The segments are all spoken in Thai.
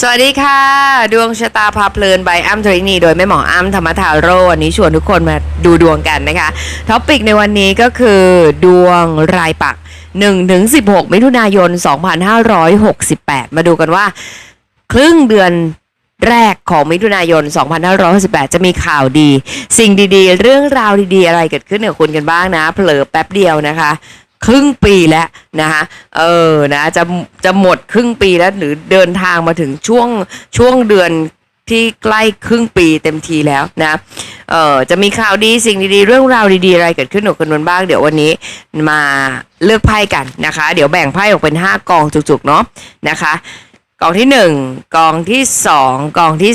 สวัสดีค่ะ ดวงชะตาพาเพลินใบอ้ำทรินีโดยแม่หมออ้ำธรรมทาโร่วันนี้ชวนทุกคนมาดูดวงกันนะคะท็อปิกในวันนี้ก็คือ ดวงรายปัก1ถึง16 มิถุนายน 2568 มาดูกันว่า ครึ่งเดือนแรกของมิถุนายน 2568 จะมีข่าวดี สิ่งดีๆ เรื่องราวดีๆ อะไรเกิดขึ้นกับคุณกันบ้างนะ เผลอแป๊บเดียวนะคะ ครึ่งปีแล้วนะคะเออนะจะจะหมดครึ่งปีแล้วหรือเดินทางมาถึงช่วงช่วงเดือนที่ใกล้ครึ่งปีเต็มทีแล้วนะ เออจะมีข่าวดีสิ่งดีๆ เรื่องราวดีๆ อะไรเกิดขึ้นกับคนบ้าง เดี๋ยววันนี้มาเลือกไพ่กันนะคะ เดี๋ยวแบ่งไพ่ออกเป็น 5 กองจุกๆ เนาะนะคะ กองที่ 1 กองที่ 2 กองที่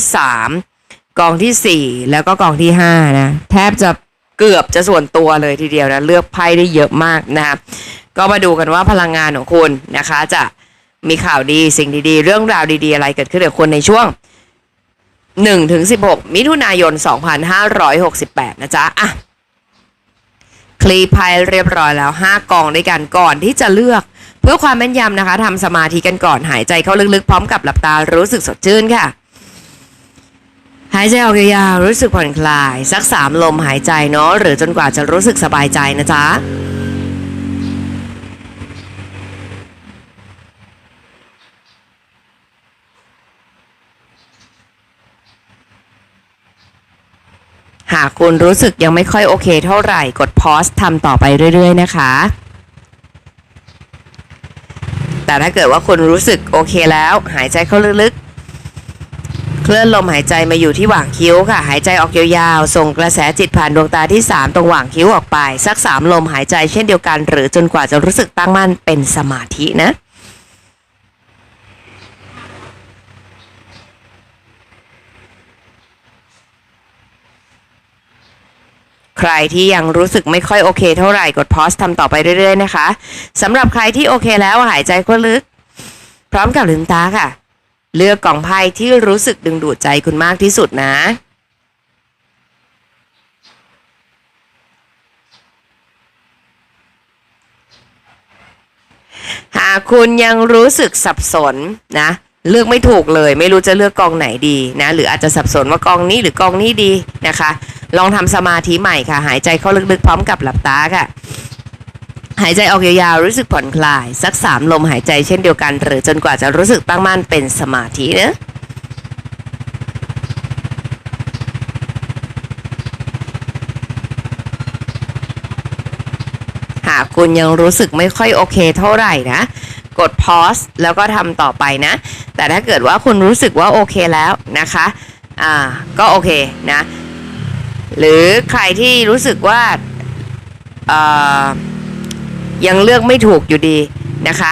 3 กองทีสี่4 แล้วก็กองที่ 5 นะ แทบจะ เกือบจะส่วนตัวเลยทีเดียวนะเลือกไพ่ได้เยอะมากนะคะก็มาดูกันว่าพลังงานของคุณนะคะ จะมีข่าวดีสิ่งดีๆ เรื่องราวดีๆ อะไรเกิดขึ้นกับคุณในช่วง1ถึง16 มิถุนายน 2568 นะจ๊ะอะคลีพายเรียบร้อยแล้ว 5 กองด้วยกันก่อนที่จะเลือกเพื่อความแม่นยำนะคะทำสมาธิกันก่อนหายใจเข้าลึกๆ พร้อมกับหลับตารู้สึกสดชื่นค่ะ หายใจออกยาวๆรู้สึกผ่อนคลาย สักสามลมหายใจเนาะหรือจนกว่าจะรู้สึกสบายใจนะจ๊ะหากคุณรู้สึกยังไม่ค่อยโอเคเท่าไหร่กดพอสทำต่อไปเรื่อย ๆ นะคะ แต่ถ้าเกิดว่าคุณรู้สึกโอเคแล้ว หายใจเข้าลึกๆ เคลื่อนลมหายใจมาอยู่ที่หว่างคิ้วค่ะ หายใจออกยาวๆ ส่งกระแสจิตผ่านดวงตาที่ 3 ตรงหว่างคิ้วออกไป สัก 3 ลมหายใจเช่นเดียวกัน หรือจนกว่าจะรู้สึกตั้งมั่นเป็นสมาธินะใครที่ยังรู้สึกไม่ค่อยโอเคเท่าไหร่กดพอสทำต่อไปเรื่อยๆนะคะสำหรับใครที่โอเคแล้วหายใจเข้าลึก พร้อมกับลืมตาค่ะ เลือกกล่องไพ่ที่รู้สึกดึงดูดใจคุณมากที่สุดนะ หากคุณยังรู้สึกสับสนนะ เลือกไม่ถูกเลย ไม่รู้จะเลือกกองไหนดีนะ หรืออาจจะสับสนว่ากองนี้หรือกองนี้ดีนะคะ ลองทำสมาธิใหม่ค่ะ หายใจเข้าลึกๆพร้อมกับหลับตาค่ะ หายใจออกยาวๆรู้สึกผ่อนคลาย สักสามลมหายใจเช่นเดียวกัน หรือจนกว่าจะรู้สึกตั้งมั่นเป็นสมาธินะหากคุณยังรู้สึกไม่ค่อยโอเคเท่าไหร่นะ กดพอสแล้วก็ทำต่อไปนะ แต่ถ้าเกิดว่าคุณรู้สึกว่าโอเคแล้วนะคะ อ่า ก็โอเคนะ หรือใครที่รู้สึกว่าอ่อ ยังเลือกไม่ถูกอยู่ดีนะคะ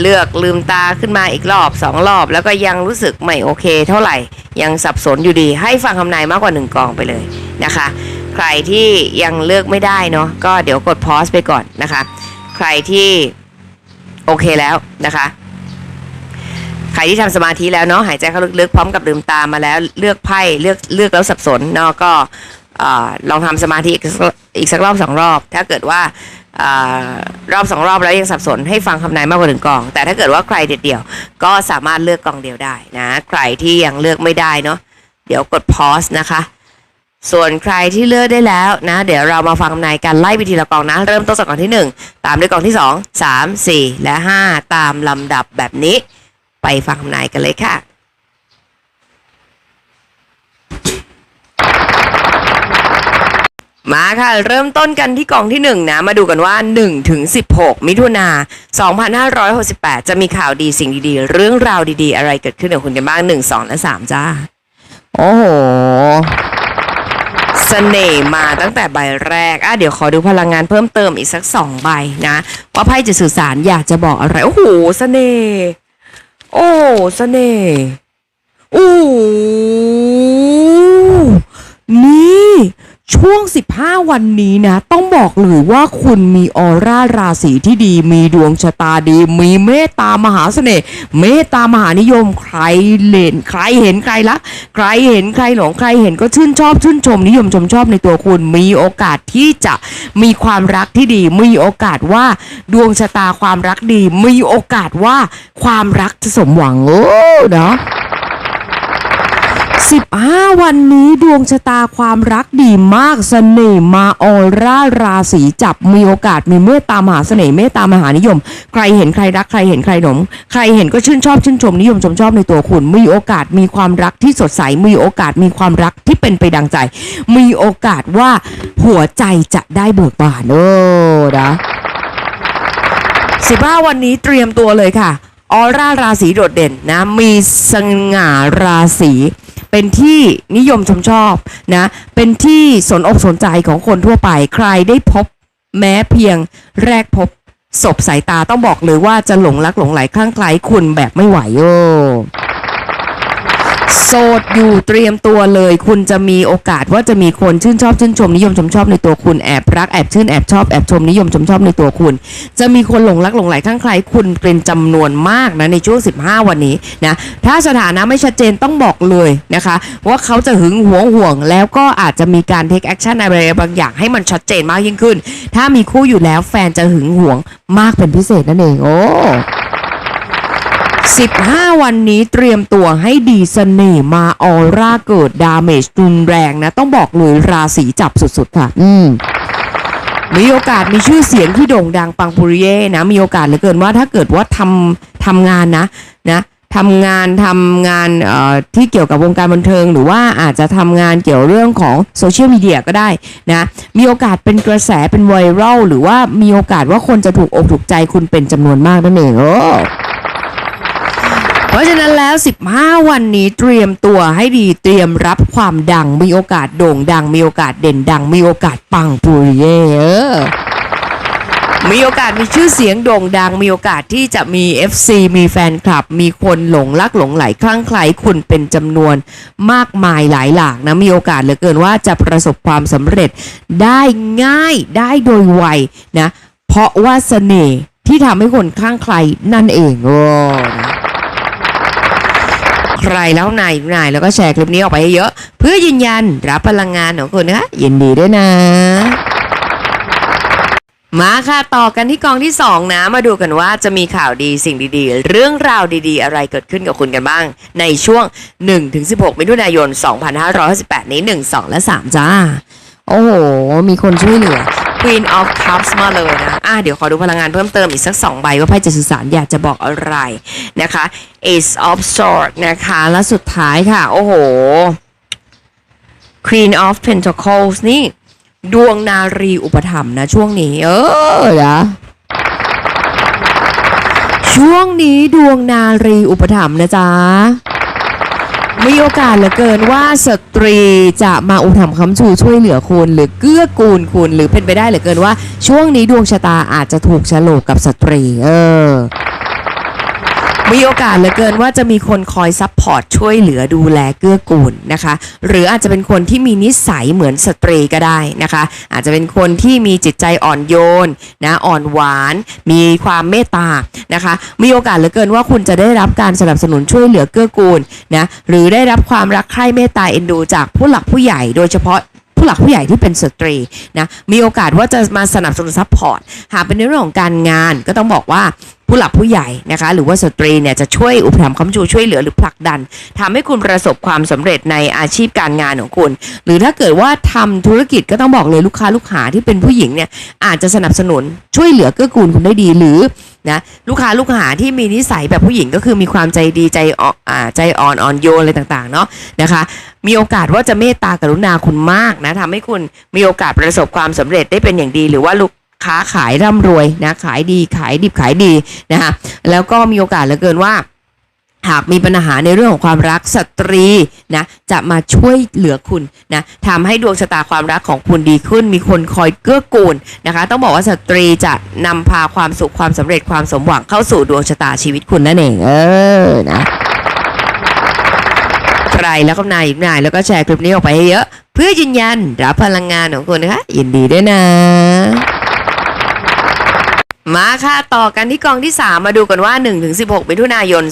เลือกลืมตาขึ้นมาอีกรอบสองรอบ แล้วก็ยังรู้สึกไม่โอเค เท่าไหร่ยังสับสนอยู่ดี ให้ฟังคำนายมากกว่าหนึ่งกองไปเลยนะคะ ใครที่ยังเลือกไม่ได้เนาะก็เดี๋ยวกดพอยส์ไปก่อนนะคะ ใครที่โอเคแล้วนะคะใครที่ทำสมาธิแล้วเนาะหายใจเข้าลึกๆพร้อมกับลืมตามาแล้วเลือกไพ่เลือกเลือกแล้วสับสนเนาะก็ลองทำสมาธิอีกสักรอบสองรอบ ถ้าเกิดว่า รอบสองรอบแล้วยังสับสนให้ฟังคำนายมากกว่าหนึ่งกอง แต่ถ้าเกิดว่าใครเด็ดเดี่ยว ก็สามารถเลือกกองเดียวได้นะ ใครที่ยังเลือกไม่ได้เนาะเดี๋ยวกดพอสนะคะ ส่วนใครที่เลือกได้แล้วนะ เดี๋ยวเรามาฟังคำนายกันไล่ไปทีละกองนะ เริ่มต้นจากกองที่ 1 ตามด้วยกองที่ 2 3 4 และ 5 ตามลำดับแบบนี้ ไปฟังคำนายกันเลยค่ะ มาค่ะ เริ่มต้นกันที่กองที่ 1 นะ มาดูกันว่า 1 ถึง 16 มิถุนา2568 จะมีข่าวดีสิ่งดีๆ เรื่องราวดีๆ อะไรเกิดขึ้นกับคุณกันบ้าง 1 2 และ 3 จ้า โอ้โหเสน่ห์มาตั้งแต่ใบแรก อะเดี๋ยวขอดูพลังงานเพิ่มเติมอีกสักสองใบนะ ว่าไพ่จะสื่อสารอยากจะบอกอะไร โอ้โหเสน่ห์ โอ้เสน่ห์ โอ้นี่ ช่วง 15 วันนี้นะ ต้องบอกเลยว่าคุณมีออร่าราศีที่ดี มีดวงชะตาดี มีเมตตามหาเสน่ห์ เมตตามหานิยม ใครเล่น ใครเห็นใครละ ใครเห็นใครหลง ใครเห็นก็ชื่นชอบ ชื่นชม นิยมชมชอบในตัวคุณ มีโอกาสที่จะมีความรักที่ดี มีโอกาสว่าดวงชะตาความรักดี มีโอกาสว่าความรักจะสมหวัง โอ้ เนาะ 15 วันนี้ดวงชะตาความรักดีมากเสน่ห์มาออร่าราศีจับมีโอกาสมีเมตตามหาเสน่ห์เมตตามหานิยม ใครเห็นใครรักใครเห็นใครหนม ใครเห็นก็ชื่นชอบชื่นชมนิยมชมชอบในตัวคุณ มีโอกาสมีความรักที่สดใสมีโอกาสมีความรักที่เป็นไปดังใจ มีโอกาสว่าหัวใจจะได้เบิกบานโอ้นะ15วันนี้เตรียมตัวเลยค่ะออร่าราศีโดดเด่นนะมีสง่าราศี เป็นที่นิยมชมชอบนะ เป็นที่สนอกสนใจของคนทั่วไป ใครได้พบแม้เพียงแรกพบศพสายตาต้องบอกเลยว่าจะหลงรักหลงไหลคลั่งไคล้คุณแบบไม่ไหวโย โสดอยู่เตรียมตัวเลย คุณจะมีโอกาสว่าจะมีคนชื่นชอบชื่นชมนิยมชมชอบในตัวคุณแอบรักแอบชื่นแอบชอบแอบชมนิยมชมชอบในตัวคุณ จะมีคนหลงรักหลงไหลข้างใครคุณเป็นจำนวนมากนะในช่วง 15 วันนี้นะถ้าสถานะไม่ชัดเจนต้องบอกเลยนะคะ ว่าเขาจะหึงหวงห่วง แล้วก็อาจจะมีการเทคแอคชั่นอะไรบางอย่างให้มันชัดเจนมากยิ่งขึ้น ถ้ามีคู่อยู่แล้วแฟนจะหึงหวงมากเป็นพิเศษนั่นเองโอ้ 15 วันนี้เตรียมตัวให้ดีเสน่ห์มาออร่าเกิดดาเมจรุนแรงนะ ต้องบอกเลยราศีจับสุดๆค่ะ อืมมีโอกาสมีชื่อเสียงที่โด่งดังปังปุริเย่นะ มีโอกาสเหลือเกินว่าถ้าเกิดว่าทำทำงานนะนะทำงานทำงานเอ่อที่เกี่ยวกับวงการบันเทิง หรือว่าอาจจะทำงานเกี่ยวเรื่องของโซเชียลมีเดียก็ได้นะมีโอกาสเป็นกระแสเป็นไวรัลหรือว่ามีโอกาสว่าคนจะถูกอกถูกใจคุณเป็นจำนวนมากนั่นเองโอ้ เพราะฉะนั้นแล้ว 15 วันนี้เตรียมตัวให้ดีเตรียมรับความดังมีโอกาสโด่งดัง มีโอกาสเด่นดัง มีโอกาสปังปุริเย่เออมีโอกาสมีชื่อเสียงโด่งดัง มีโอกาสที่จะมี FC มีแฟนคลับ มีคนหลงรักหลงไหลคลั่งไคล้คุณเป็นจำนวนมากมายหลายหลากนะ มีโอกาสเหลือเกินว่าจะประสบความสำเร็จได้ง่ายได้โดยไวนะ เพราะว่าเสน่ห์ที่ทำให้คนคลั่งไคล้นั่นเองโอ้นะ ใครแล้วนายนายแล้วก็แชร์คลิปนี้ออกไปเยอะเพื่อยืนยันรับพลังงานของคุณนะคะยินดีด้วยนะ มาค่ะต่อกันที่กองที่ 2 นะ มาดูกันว่าจะมีข่าวดีสิ่งดีๆ เรื่องราวดีๆ อะไรเกิดขึ้นกับคุณกันบ้าง ในช่วง 1-16 มิถุนายน 2518นี้ 1 2 และ 3 จ้า โอ้โห มีคนช่วยเหลือ Queen of Cups มาเลยนะ อะเดี๋ยวขอดูพลังงานเพิ่มเติมอีกสัก 2 ใบว่าไพ่จะสื่อสารอยากจะบอกอะไรนะคะ Ace of Swords นะคะ และสุดท้ายค่ะ โอ้โห Queen of Pentacles นี่ ดวงนารีอุปถัมภ์นะ ช่วงนี้ เออนะช่วงนี้ดวงนารีอุปถัมภ์นะจ๊ะ มีโอกาสเหลือเกินว่าสตรีจะมาอุปถัมภ์คำชูช่วยเหลือคุณ หรือเกื้อกูลคุณ หรือเป็นไปได้เหลือเกินว่า ช่วงนี้ดวงชะตาอาจจะถูกฉลกกับสตรี เออ มีโอกาสเหลือเกินว่าจะมีคนคอยซัพพอร์ตช่วยเหลือดูแลเกื้อกูลนะคะ หรืออาจจะเป็นคนที่มีนิสัยเหมือนสตรีก็ได้นะคะ อาจจะเป็นคนที่มีจิตใจอ่อนโยนนะอ่อนหวาน มีความเมตตานะคะ มีโอกาสเหลือเกินว่าคุณจะได้รับการสนับสนุนช่วยเหลือเกื้อกูลนะหรือได้รับความรักใคร่เมตตาเอ็นดูจากผู้หลักผู้ใหญ่โดยเฉพาะผู้หลักผู้ใหญ่ที่เป็นสตรีนะมีโอกาสว่าจะมาสนับสนุนซัพพอร์ตหากเป็นในเรื่องของการงานก็ต้องบอกว่า ผู้หลักผู้ใหญ่นะคะ หรือว่าสตรีเนี่ยจะช่วยอุปถัมภ์ค้ำชูช่วยเหลือหรือผลักดันทำให้คุณประสบความสำเร็จในอาชีพการงานของคุณ หรือถ้าเกิดว่าทำธุรกิจก็ต้องบอกเลยลูกค้าลูกหาที่เป็นผู้หญิงเนี่ยอาจจะสนับสนุนช่วยเหลือเกื้อกูลคุณได้ดีหรือนะลูกค้าลูกหาที่มีนิสัยแบบผู้หญิงก็คือมีความใจดีใจอ่อนใจอ่อนอ่อนโยนอะไรต่างๆเนาะนะคะมีโอกาสว่าจะเมตตากรุณาคุณมากนะทำให้คุณมีโอกาสประสบความสำเร็จได้เป็นอย่างดี หรือว่าลูก ค้าขายร่ำรวยนะขายดีขายดิบขายดีนะคะแล้วก็มีโอกาสเหลือเกินว่าหากมีปัญหาในเรื่องของความรักสตรีนะจะมาช่วยเหลือคุณนะทำให้ดวงชะตาความรักของคุณดีขึ้น มีคนคอยเกื้อกูลนะคะ ต้องบอกว่าสตรีจะนำพาความสุขความสำเร็จความสมหวังเข้าสู่ดวงชะตาชีวิตคุณนั่นเองเออนะใครแล้วก็นายนายแล้วก็แชร์คลิปนี้ออกไปให้เยอะ เพื่อยืนยันรับพลังงานของคุณนะคะยินดีด้วยนะ มาค่ะ ต่อกันที่กองที่ 3 มาดูกันว่า 1-16มิถุนายน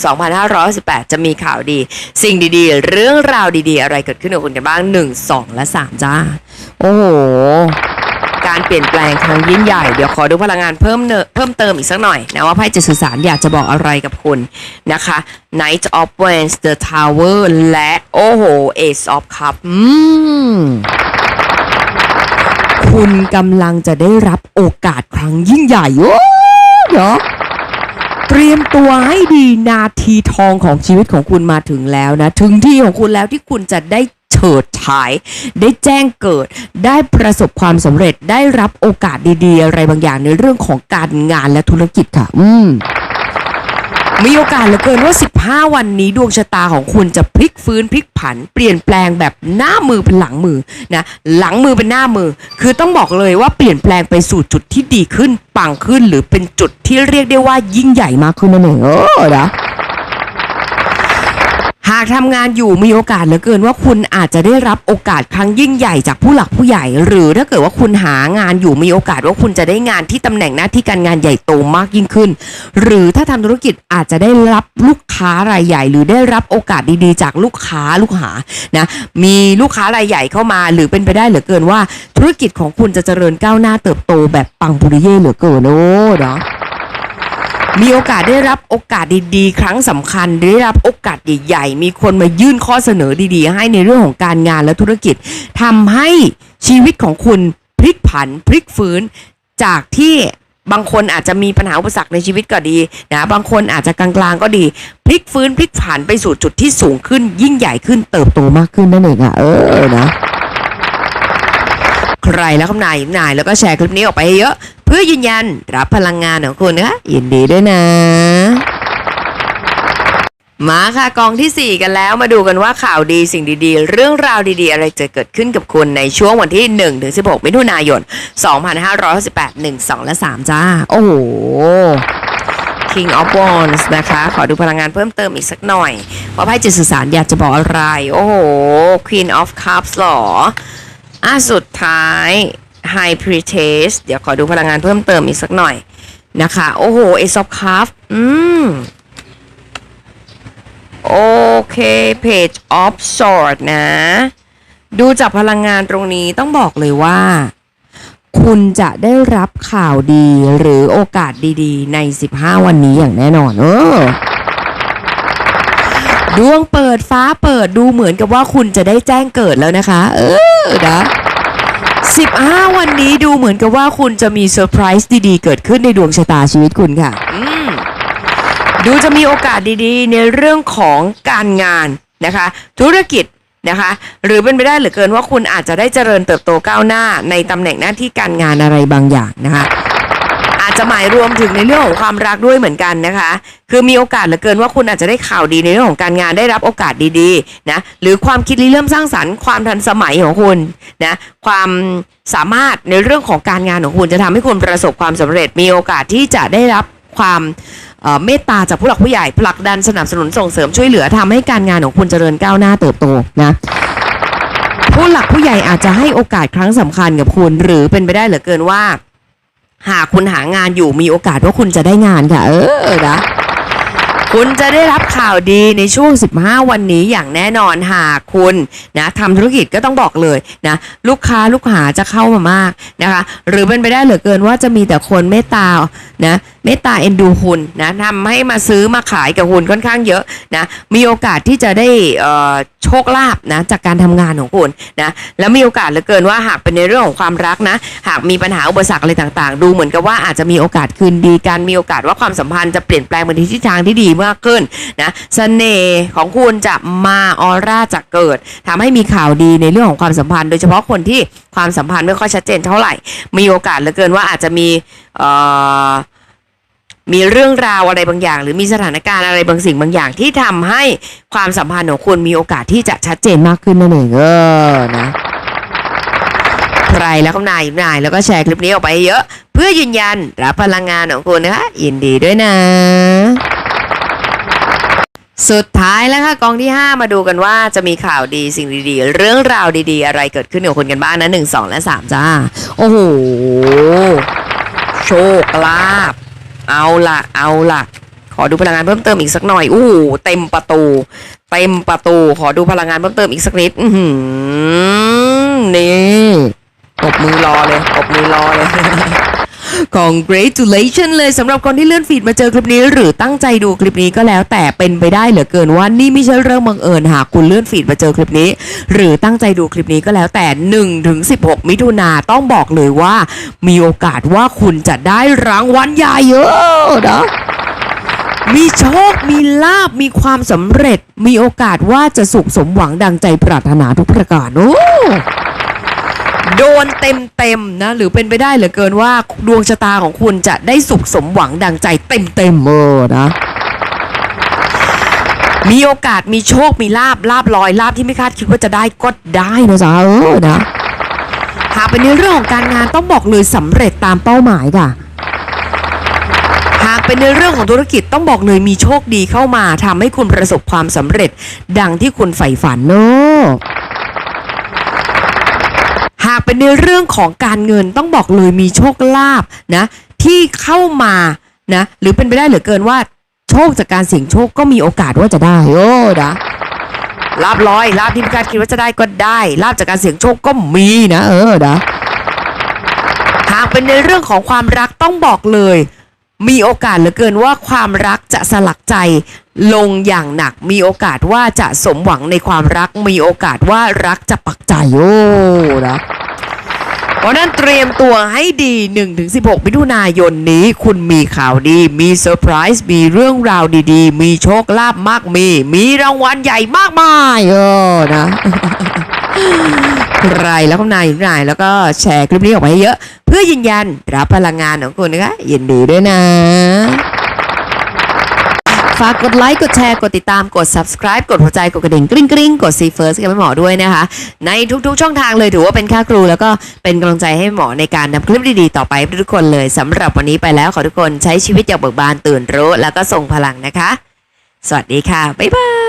2518 จะมีข่าวดี สิ่งดีๆ เรื่องราวดีๆ อะไรเกิดขึ้นกับคุณกันบ้าง 1 2 และ 3 จ้า โอ้โห การเปลี่ยนแปลงครั้งยิ่งใหญ่ เดี๋ยวขอดูพลังงานเพิ่มเนเพิ่มเติมอีกสักหน่อยนะว่าไพ่จะสื่อสารอยากจะบอกอะไรกับคุณนะคะ Knight of Wands The Tower และ โอ้โห Ace of Cup อืม คุณกำลังจะได้รับโอกาสครั้งยิ่งใหญ่โอ้เดี๋ยวเตรียมตัวให้ดีนาทีทองของชีวิตของคุณมาถึงแล้วนะ ถึงที่ของคุณแล้วที่คุณจะได้เฉิดฉาย ได้แจ้งเกิด ได้ประสบความสำเร็จได้รับโอกาสดีๆ อะไรบางอย่างในเรื่องของการงานและธุรกิจค่ะ อืม มีโอกาสเหลือเกินว่า 15 วันนี้ดวงชะตาของคุณจะพลิกฟื้นพลิกผัน เปลี่ยนแปลงแบบหน้ามือเป็นหลังมือนะหลังมือเป็นหน้ามือ คือต้องบอกเลยว่าเปลี่ยนแปลงไปสู่จุดที่ดีขึ้นปังขึ้น หรือเป็นจุดที่เรียกได้ว่ายิ่งใหญ่มากขึ้นนั่นเองเออนะ หากทำงานอยู่มีโอกาสเหลือเกินว่าคุณอาจจะได้รับโอกาสครั้งยิ่งใหญ่จากผู้หลักผู้ใหญ่ หรือถ้าเกิดว่าคุณหางานอยู่มีโอกาสว่าคุณจะได้งานที่ตำแหน่งหน้าที่การงานใหญ่โตมากยิ่งขึ้น หรือถ้าทำธุรกิจอาจจะได้รับลูกค้ารายใหญ่ หรือได้รับโอกาสดีๆ จากลูกค้าลูกหานะมีลูกค้ารายใหญ่เข้ามา หรือเป็นไปได้เหลือเกินว่า ธุรกิจของคุณจะเจริญก้าวหน้าเติบโตแบบปังปุริเย่เหลือเกินโอ้เนาะ มีโอกาสได้รับโอกาสดีๆ ครั้งสำคัญได้รับโอกาสใหญ่ๆ มีคนมายื่นข้อเสนอดีๆ ให้ในเรื่องของการงานและธุรกิจทำให้ชีวิตของคุณพลิกผันพลิกฟื้นจากที่บางคนอาจจะมีปัญหาอุปสรรคในชีวิตก็ดีนะบางคนอาจจะกลางๆก็ดี พลิกฟื้นพลิกผันไปสู่จุดที่สูงขึ้น ยิ่งใหญ่ขึ้นเติบโตมากขึ้นนั่นเองอะเออนะ ใครแล้วคำนายนายแล้วก็แชร์คลิปนี้ออกไปให้เยอะ เพื่อยืนยันรับพลังงานของคุณนะคะยินดีด้วยนะ มาค่ะกองทีสี่ 4 กันแล้วมาดูกันว่าข่าวดีสิ่งดีๆ เรื่องราวดีๆ อะไรจะเกิดขึ้นกับคุณในช่วงวันที่ 1 ถึง 16 มิถุนายน 2568 1 2 และ 3 จ้า โอ้โห King of Wands นะคะ ขอดูพลังงานเพิ่มเติมอีกสักหน่อย ว่าไพ่จิตสื่อสารอยากจะบอกอะไร โอ้โห Queen of Cups หรออะสุดท้าย High Priestess เดี๋ยวขอดูพลังงานเพิ่มเติมอีกสักหน่อยนะคะ โอ้โห Ace of Cups อืม โอเค Page of Sword นะ ดูจากพลังงานตรงนี้ต้องบอกเลยว่า คุณจะได้รับข่าวดีหรือโอกาสดีๆ ใน 15 วันนี้อย่างแน่นอนเออดวงเปิดฟ้าเปิดดูเหมือนกับว่าคุณจะได้แจ้งเกิดแล้วนะคะ เออนะ 15 วันนี้ดูเหมือนกับว่าคุณจะมีเซอร์ไพรส์ดีๆ เกิดขึ้นในดวงชะตาชีวิตคุณค่ะ อืมดูจะมีโอกาสดีๆ ในเรื่องของการงานนะคะ ธุรกิจนะคะ หรือเป็นไปได้เหลือเกินว่าคุณอาจจะได้เจริญเติบโตก้าวหน้าในตำแหน่งหน้าที่การงานอะไรบางอย่างนะคะ อาจจะหมายรวมถึงในเรื่องของความรักด้วยเหมือนกันนะคะ คือมีโอกาสเหลือเกินว่าคุณอาจจะได้ข่าวดีในเรื่องของการงานได้รับโอกาสดีๆนะหรือความคิดริเริ่มสร้างสรรค์ความทันสมัยของคุณนะความสามารถในเรื่องของการงานของคุณจะทำให้คุณประสบความสำเร็จ มีโอกาสที่จะได้รับความเอ่อเมตตาจากผู้หลักผู้ใหญ่ผลักดันสนับสนุนส่งเสริมช่วยเหลือทำให้การงานของคุณเจริญก้าวหน้าเติบโตนะผู้หลักผู้ใหญ่อาจจะให้โอกาสครั้งสำคัญกับคุณ หรือเป็นไปได้เหลือเกินว่า หากคุณหางานอยู่มีโอกาสว่าคุณจะได้งานค่ะ เออนะ คุณจะได้รับข่าวดีในช่วง 15 วันนี้อย่างแน่นอนหากคุณนะทำธุรกิจก็ต้องบอกเลยนะลูกค้าลูกหาจะเข้ามามากนะคะหรือเป็นไปได้เหลือเกินว่าจะมีแต่คนเมตตานะเมตตาเอ็นดูคุณนะทำให้มาซื้อมาขายกับคุณค่อนข้างเยอะนะมีโอกาสที่จะได้โชคลาภนะจากการทำงานของคุณนะแล้วมีโอกาสเหลือเกินว่าหากเป็นในเรื่องของความรักนะหากมีปัญหาอุปสรรคอะไรต่างๆ ดูเหมือนกับว่าอาจจะมีโอกาสคืนดีกันมีโอกาสว่าความสัมพันธ์จะเปลี่ยนแปลงไปในทิศทางที่ดีมากขึ้นนะเสน่ห์ของคุณจะมาออร่าจะเกิดทำให้มีข่าวดีในเรื่องของความสัมพันธ์ โดยเฉพาะคนที่ความสัมพันธ์ไม่ค่อยชัดเจนเท่าไหร่ มีโอกาสเหลือเกินว่าอาจจะมีมีเรื่องราวอะไรบางอย่าง หรือมีสถานการณ์อะไรบางสิ่งบางอย่างที่ทำให้ความสัมพันธ์ของคุณมีโอกาสที่จะชัดเจนมากขึ้นนั่นเองเออนะใครแล้วก็นายนายแล้วก็แชร์คลิปนี้ออกไปเยอะ เพื่อยืนยันรับพลังงานของคุณนะคะยินดีด้วยนะ สุดท้ายแล้วค่ะกองที่ 5 มาดูกันว่าจะมีข่าวดีสิ่งดีๆ เรื่องราวดีๆ อะไรเกิดขึ้นกับคุณกันบ้างนะหนึ่งสองและสามจ้า โอ้โห โชคลาภเอาละเอาละขอดูพลังงานเพิ่มเติมอีกสักหน่อยอู้เต็มประตู เต็มประตู ขอดูพลังงานเพิ่มเติมอีกสักนิด อืนี่ตบมือรอเลยตบมือรอเลย Congratulation เลยสำหรับคนที่เลื่อนฟีดมาเจอคลิปนี้ หรือตั้งใจดูคลิปนี้ก็แล้วแต่เป็นไปได้เหลือเกินว่านี่ไม่ใช่เรื่องบังเอิญหากคุณเลื่อนฟีดมาเจอคลิปนี้ หรือตั้งใจดูคลิปนี้ก็แล้วแต่1ถึง16 มิถุนาต้องบอกเลยว่า มีโอกาสว่าคุณจะได้รางวัลใหญ่เยอะนะมีโชค มีลาบ มีความสำเร็จ มีโอกาสว่าจะสุขสมหวังดังใจปรารถนาทุกประการ โอ้ โดนเต็มเต็มนะหรือเป็นไปได้เหลือเกินว่าดวงชะตาของคุณจะได้สุขสมหวังดังใจเต็มเต็มเออนะมีโอกาสมีโชคมีลาบลาบลอยลาบที่ไม่คาดคิดว่าจะได้ก็ได้นะจ๊ะเออนะหากเป็นในเรื่องของการงานต้องบอกเลยสำเร็จตามเป้าหมายค่ะหากเป็นในเรื่องของธุรกิจต้องบอกเลยมีโชคดีเข้ามาทำให้คุณประสบความสำเร็จ ดังที่คุณใฝ่ฝันเนอะากเป็นในเรื่องของการเงินต้องบอกเลยมีโชคลาภนะที่เข้ามานะหรือเป็นไปได้เหลือเกินว่า โชคจากการเสี่ยงโชคก็มีโอกาสว่าจะได้โอ้นะลาบลอยลาบที่พิการคิดว่าจะได้ก็ได้ลาบจากการเสี่ยงโชคก็มีนะ เออนะหากเป็นในเรื่องของความรักต้องบอกเลย มีโอกาสเหลือเกินว่าความรักจะสลักใจลงอย่างหนัก มีโอกาสว่าจะสมหวังในความรัก มีโอกาสว่ารักจะปักใจโอ้นะเพราะนั้นเตรียมตัวให้ดี 1-16 มิถุนายนนี้ คุณมีข่าวดี มีเซอร์ไพรส์ มีเรื่องราวดีๆ มีโชคลาภมากมี มีรางวัลใหญ่มากมาย เออนะ ใครแล้วก็นายอยู่ไหนแล้วก็แชร์คลิปนี้ออกไปให้เยอะ เพื่อยืนยันรับพลังงานของคุณนะคะยินดีด้วยนะ ฝากกดไลค์ กดแชร์ กดติดตาม กด subscribe กดหัวใจ กดกระดิ่งกริ๊งกริ๊งกด see first กันให้หมอด้วยนะคะ ในทุกๆ ช่องทางเลยถือว่าเป็นค่าครู แล้วก็เป็นกำลังใจให้หมอในการนำคลิปดีๆ ต่อไปทุกคนเลยสำหรับวันนี้ไปแล้วขอทุกคนใช้ชีวิตอย่างเบิกบานตื่นรู้ แล้วก็ส่งพลังนะคะ สวัสดีค่ะ บ๊ายบาย